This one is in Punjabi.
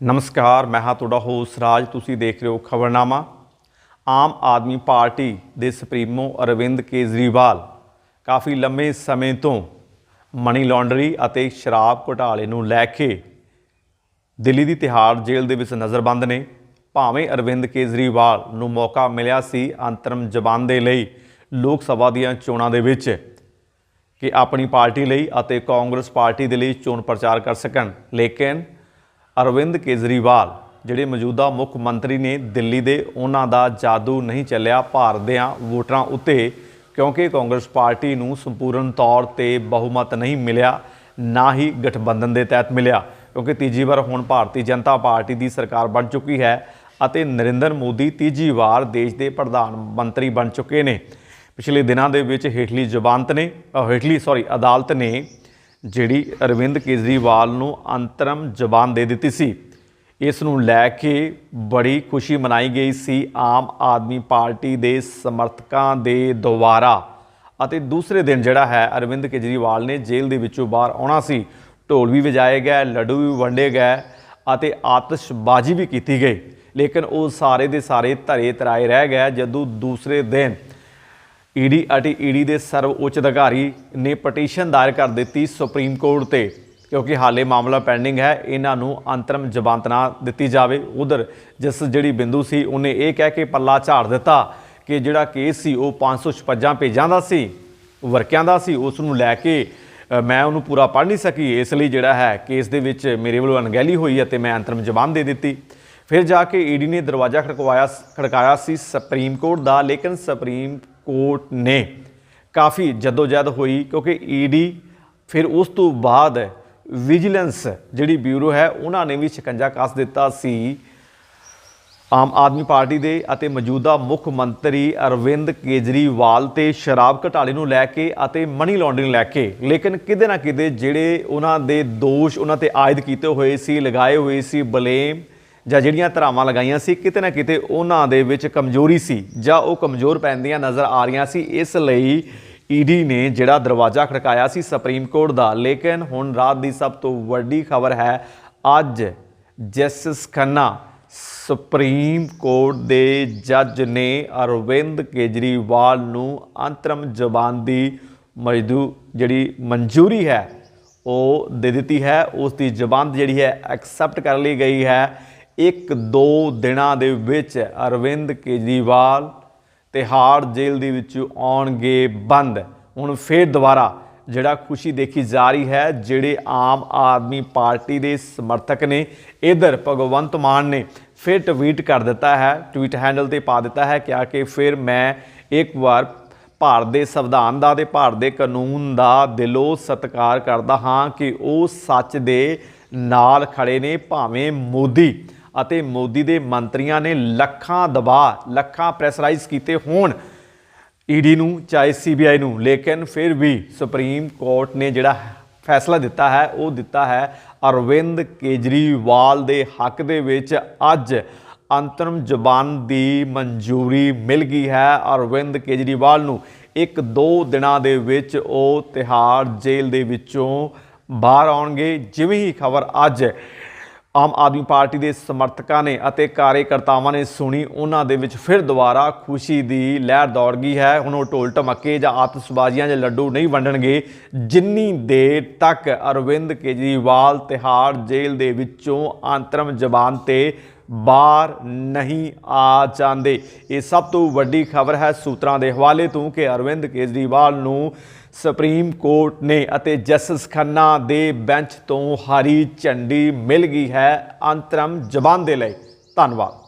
ਨਮਸਕਾਰ, ਮੈਂ ਹਾਂ ਤੁਹਾਡਾ ਹੋਸਟ ਰਾਜ। ਤੁਸੀਂ ਦੇਖ ਰਹੇ ਹੋ ਖਬਰਨਾਮਾ। ਆਮ ਆਦਮੀ ਪਾਰਟੀ ਦੇ ਸੁਪਰੀਮੋ ਅਰਵਿੰਦ ਕੇਜਰੀਵਾਲ ਕਾਫੀ ਲੰਮੇ ਸਮੇਂ ਤੋਂ ਮਨੀ ਲਾਂਡਰੀ ਅਤੇ ਸ਼ਰਾਬ ਘੁਟਾਲੇ ਨੂੰ ਲੈ ਕੇ ਦਿੱਲੀ ਦੀ ਤਿਹਾੜ ਜੇਲ੍ਹ ਦੇ ਵਿੱਚ ਨਜ਼ਰਬੰਦ ਨੇ। ਭਾਵੇਂ ਅਰਵਿੰਦ ਕੇਜਰੀਵਾਲ ਨੂੰ ਮੌਕਾ ਮਿਲਿਆ ਸੀ ਅੰਤਰਮ ਜ਼ਬਾਨ ਦੇ ਲਈ ਲੋਕ ਸਭਾ ਦੀਆਂ ਚੋਣਾਂ ਦੇ ਵਿੱਚ ਕਿ ਆਪਣੀ ਪਾਰਟੀ ਲਈ ਅਤੇ ਕਾਂਗਰਸ ਪਾਰਟੀ ਦੇ ਲਈ ਚੋਣ ਪ੍ਰਚਾਰ ਕਰ ਸਕਣ, ਲੇਕਿਨ ਅਰਵਿੰਦ ਕੇਜਰੀਵਾਲ, ਜਿਹੜੇ ਮੌਜੂਦਾ ਮੁੱਖ ਮੰਤਰੀ ਨੇ ਦਿੱਲੀ ਦੇ ਉਹਨਾਂ ਦਾ ਜਾਦੂ ਨਹੀਂ ਚੱਲਿਆ ਭਾਰਤ ਦਿਆਂ ਵੋਟਰਾਂ ਉੱਤੇ, ਕਿਉਂਕਿ ਕਾਂਗਰਸ ਪਾਰਟੀ ਨੂੰ ਸੰਪੂਰਨ ਤੌਰ ਤੇ ਬਹੁਮਤ ਨਹੀਂ ਮਿਲਿਆ, ਨਾ ਹੀ ਗਠਬੰਧਨ ਦੇ ਤਹਿਤ ਮਿਲਿਆ, ਕਿਉਂਕਿ ਤੀਜੀ ਵਾਰ ਹੁਣ ਭਾਰਤੀ ਜਨਤਾ ਪਾਰਟੀ ਦੀ ਸਰਕਾਰ ਬਣ ਚੁੱਕੀ ਹੈ ਅਤੇ ਨਰਿੰਦਰ ਮੋਦੀ ਤੀਜੀ ਵਾਰ ਦੇਸ਼ ਦੇ ਪ੍ਰਧਾਨ ਮੰਤਰੀ ਬਣ ਚੁੱਕੇ ਨੇ। ਪਿਛਲੇ ਦਿਨਾਂ ਦੇ ਵਿੱਚ ਹੇਠਲੀ ਜ਼ਬਾਨਤ ਨੇ ਹੇਠਲੀ ਸੌਰੀ ਅਦਾਲਤ ਨੇ ਜਿਹੜੀ ਅਰਵਿੰਦ ਕੇਜਰੀਵਾਲ ਨੂੰ ਅੰਤਰਮ ਜ਼ਬਾਨ ਦੇ ਦਿੱਤੀ ਸੀ, ਇਸ ਨੂੰ ਲੈ ਕੇ ਬੜੀ ਖੁਸ਼ੀ ਮਨਾਈ ਗਈ ਸੀ ਆਮ ਆਦਮੀ ਪਾਰਟੀ ਦੇ ਸਮਰਥਕਾਂ ਦੇ ਦੁਆਰਾ। ਅਤੇ ਦੂਸਰੇ ਦਿਨ ਜਿਹੜਾ ਹੈ, ਅਰਵਿੰਦ ਕੇਜਰੀਵਾਲ ਨੇ ਜੇਲ੍ਹ ਦੇ ਵਿੱਚੋਂ ਬਾਹਰ ਆਉਣਾ ਸੀ। ਢੋਲ ਵੀ ਵਜਾਏ ਗਏ, ਲੱਡੂ ਵੀ ਵੰਡੇ ਗਏ ਅਤੇ ਆਤਿਸ਼ਬਾਜ਼ੀ ਵੀ ਕੀਤੀ ਗਈ। ਲੇਕਿਨ ਉਹ ਸਾਰੇ ਦੇ ਸਾਰੇ ਧਰੇ ਤਰਾਏ ਰਹਿ ਗਏ। ਜਦੋਂ ਦੂਸਰੇ ਦਿਨ ਈਡੀ ਅਤੇ ਈਡੀ ਦੇ ਸਰਵ ਉੱਚ ਅਧਿਕਾਰੀ ਨੇ ਪਟੀਸ਼ਨ ਦਾਇਰ ਕਰ ਦਿੱਤੀ ਸੁਪਰੀਮ ਕੋਰਟ ਤੇ, ਕਿਉਂਕਿ ਹਾਲੇ ਮਾਮਲਾ ਪੈਂਡਿੰਗ ਹੈ, ਇਹਨਾਂ ਨੂੰ ਅੰਤਰਮ ਜ਼ਮਾਨਤ ਨਾ ਦਿੱਤੀ ਜਾਵੇ। ਉਧਰ ਜਿਸ ਜਿਹੜੀ ਬਿੰਦੂ ਸੀ, ਉਹਨੇ ਇਹ ਕਹਿ ਕੇ ਪੱਲਾ ਝਾੜ ਦਿੱਤਾ ਕਿ ਜਿਹੜਾ ਕੇਸ ਸੀ, ਉਹ 556 ਪੇਜਾਂ ਦਾ ਸੀ, ਵਰਕਿਆਂ ਦਾ ਸੀ, ਉਸ ਨੂੰ ਲੈ ਕੇ ਮੈਂ ਉਹਨੂੰ ਪੂਰਾ ਪੜ੍ਹ ਨਹੀਂ ਸਕੀ। ਇਸ ਲਈ ਜਿਹੜਾ ਹੈ, ਕੇਸ ਦੇ ਵਿੱਚ ਮੇਰੇ ਵੱਲੋਂ ਅਣਗਹਿਲੀ ਹੋਈ ਅਤੇ ਮੈਂ ਅੰਤਰਮ ਜ਼ਬਾਨ ਦੇ ਦਿੱਤੀ। ਫਿਰ ਜਾ ਕੇ ਈਡੀ ਨੇ ਦਰਵਾਜ਼ਾ ਖੜਕਵਾਇਆ ਖੜਕਾਇਆ ਸੀ ਸੁਪਰੀਮ ਕੋਰਟ ਦਾ, ਲੇਕਿਨ ਸੁਪਰੀਮ ਕੋਰਟ ਨੇ ਕਾਫੀ ਜਦੋਜਹਿਦ ਹੋਈ ਕਿਉਂਕਿ ਈਡੀ ਫਿਰ ਉਸ ਤੋਂ ਬਾਅਦ ਵਿਜੀਲੈਂਸ ਜਿਹੜੀ ਬਿਊਰੋ ਹੈ, ਉਹਨਾਂ ਨੇ ਵੀ ਸ਼ਿਕੰਜਾ ਕੱਸ ਦਿੱਤਾ ਸੀ। ਆਮ ਆਦਮੀ ਪਾਰਟੀ ਦੇ ਅਤੇ ਮੌਜੂਦਾ ਮੁੱਖ ਮੰਤਰੀ ਅਰਵਿੰਦ ਕੇਜਰੀਵਾਲ ਤੇ ਸ਼ਰਾਬ ਘਟਾਲੇ ਨੂੰ ਲੈ ਕੇ ਅਤੇ ਮਨੀ ਲਾਂਡਰਿੰਗ ਲੈ ਕੇ। ਲੇਕਿਨ ਕਿਤੇ ਨਾ ਕਿਤੇ ਜਿਹੜੇ ਉਹਨਾਂ ਦੇ ਦੋਸ਼ ਉਹਨਾਂ ਤੇ ਆਇਦ ਕੀਤੇ ਹੋਏ ਸੀ, ਲਗਾਏ ਹੋਏ ਸੀ, ਬਲੇਮ ਜਾਂ ਜਿਹੜੀਆਂ ਧਰਾਵਾਂ ਲਗਾਈਆਂ ਸੀ, ਕਿਤੇ ਨਾ ਕਿਤੇ ਉਹਨਾਂ ਦੇ ਵਿੱਚ ਕਮਜ਼ੋਰੀ ਸੀ ਜਾਂ ਉਹ ਕਮਜ਼ੋਰ ਪੈਂਦੀਆਂ ਨਜ਼ਰ ਆ ਰਹੀਆਂ ਸੀ। ਇਸ ਲਈ ਈਡੀ ਨੇ ਜਿਹੜਾ ਦਰਵਾਜ਼ਾ ਖੜਕਾਇਆ ਸੀ ਸੁਪਰੀਮ ਕੋਰਟ ਦਾ, ਲੇਕਿਨ ਹੁਣ ਰਾਤ ਦੀ ਸਭ ਤੋਂ ਵੱਡੀ ਖਬਰ ਹੈ, ਅੱਜ ਜਸਟਿਸ ਖੰਨਾ ਸੁਪਰੀਮ ਕੋਰਟ ਦੇ ਜੱਜ ਨੇ ਅਰਵਿੰਦ ਕੇਜਰੀਵਾਲ ਨੂੰ ਅੰਤਰਮ ਜ਼ਬਾਨ ਦੀ ਮਜਦੂ, ਜਿਹੜੀ ਮਨਜ਼ੂਰੀ ਹੈ, ਉਹ ਦੇ ਦਿੱਤੀ ਹੈ। ਉਸ ਦੀ ਜ਼ਬਾਨ ਜਿਹੜੀ ਹੈ ਐਕਸੈਪਟ ਕਰ ਲਈ ਗਈ ਹੈ। ਇੱਕ ਦੋ ਦਿਨਾਂ ਦੇ ਵਿੱਚ ਅਰਵਿੰਦ ਕੇਜਰੀਵਾਲ ਤਿਹਾੜ ਜੇਲ੍ਹ ਦੇ ਵਿੱਚ ਆਉਣਗੇ ਬੰਦ। ਹੁਣ ਫੇਰ ਦੁਬਾਰਾ ਜਿਹੜਾ ਖੁਸ਼ੀ ਦੇਖੀ ਜਾ ਰਹੀ ਹੈ, ਜਿਹੜੇ ਆਮ ਆਦਮੀ ਪਾਰਟੀ ਦੇ ਸਮਰਥਕ ਨੇ, ਇਧਰ ਭਗਵੰਤ ਮਾਨ ਨੇ ਫਿਰ ਟਵੀਟ ਕਰ ਦਿੱਤਾ ਹੈ, ਟਵੀਟ ਹੈਂਡਲ ਤੇ ਪਾ ਦਿੱਤਾ ਹੈ ਕਿ ਆ ਕਿ ਫਿਰ ਮੈਂ ਇੱਕ ਵਾਰ ਭਾਰਤ ਦੇ ਸੰਵਿਧਾਨ ਦਾ ਤੇ ਭਾਰਤ ਦੇ ਕਾਨੂੰਨ ਦਾ ਦਿਲੋਂ ਸਤਿਕਾਰ ਕਰਦਾ ਹਾਂ ਕਿ ਉਹ ਸੱਚ ਦੇ ਨਾਲ ਖੜੇ ਨੇ, ਭਾਵੇਂ ਮੋਦੀ। ਅਤੇ ਮੋਦੀ ਦੇ ਮੰਤਰੀਆਂ ਨੇ ਲੱਖਾਂ ਦਬਾਅ ਲੱਖਾਂ ਪ੍ਰੈਸ਼ਰਾਈਜ਼ ਕੀਤੇ ਹੋਣ। ਈਡੀ ਨੂੰ ਚਾਹੇ ਸੀਬੀਆਈ ਨੂੰ, ਲੇਕਿਨ ਫਿਰ ਵੀ ਸੁਪਰੀਮ ਕੋਰਟ ਨੇ ਜਿਹੜਾ ਫੈਸਲਾ ਦਿੱਤਾ ਹੈ, ਉਹ ਦਿੱਤਾ ਹੈ ਅਰਵਿੰਦ ਕੇਜਰੀਵਾਲ ਦੇ ਹੱਕ ਦੇ ਵਿੱਚ। ਅੱਜ ਅੰਤਰਮ ਜ਼ਬਾਨ ਦੀ ਮਨਜ਼ੂਰੀ ਮਿਲ ਗਈ ਹੈ ਅਰਵਿੰਦ ਕੇਜਰੀਵਾਲ ਨੂੰ। ਇੱਕ ਦੋ ਦਿਨਾਂ ਦੇ ਵਿੱਚ ਉਹ ਤਿਹਾੜ ਜੇਲ੍ਹ ਦੇ ਵਿੱਚੋਂ ਬਾਹਰ ਆਉਣਗੇ। ਜਿਵੇਂ ਹੀ ਖਬਰ ਅੱਜ ਆਮ ਆਦਮੀ ਪਾਰਟੀ ਦੇ ਸਮਰਥਕਾਂ ਨੇ ਅਤੇ ਕਾਰਜਕਰਤਾਵਾਂ ਨੇ ਸੁਣੀ। ਉਹਨਾਂ ਦੇ ਵਿੱਚ ਫਿਰ ਦੁਬਾਰਾ ਖੁਸ਼ੀ ਦੀ ਲਹਿਰ ਦੌੜ ਗਈ ਹੈ। ਹੁਣ ਉਹ ਢੋਲ ਢਮੱਕੇ ਜਾਂ ਆਤਿਸ਼ਬਾਜ਼ੀਆਂ ਜਾਂ ਲੱਡੂ ਨਹੀਂ ਵੰਡਣਗੇ। ਜਿੰਨੀ ਦੇਰ ਤੱਕ ਅਰਵਿੰਦ ਕੇਜਰੀਵਾਲ ਤਿਹਾੜ ਜੇਲ੍ਹ ਦੇ ਵਿੱਚੋਂ ਅੰਤਰਮ ਜ਼ਬਾਨ ਤੇ ਬਾਹਰ ਨਹੀਂ ਆ ਜਾਂਦੇ। ਇਹ ਸਭ ਤੋਂ ਵੱਡੀ ਖਬਰ ਹੈ ਸੂਤਰਾਂ ਦੇ ਹਵਾਲੇ ਤੋਂ ਕਿ ਅਰਵਿੰਦ ਕੇਜਰੀਵਾਲ ਨੂੰ ਸੁਪਰੀਮ ਕੋਰਟ ਨੇ ਅਤੇ ਜਸਟਿਸ ਖੰਨਾ ਦੇ ਬੈਂਚ ਤੋਂ ਹਰੀ ਝੰਡੀ ਮਿਲ ਗਈ ਹੈ। ਅੰਤਰਮ ਜ਼ਬਾਨ ਦੇ ਲਈ ਧੰਨਵਾਦ।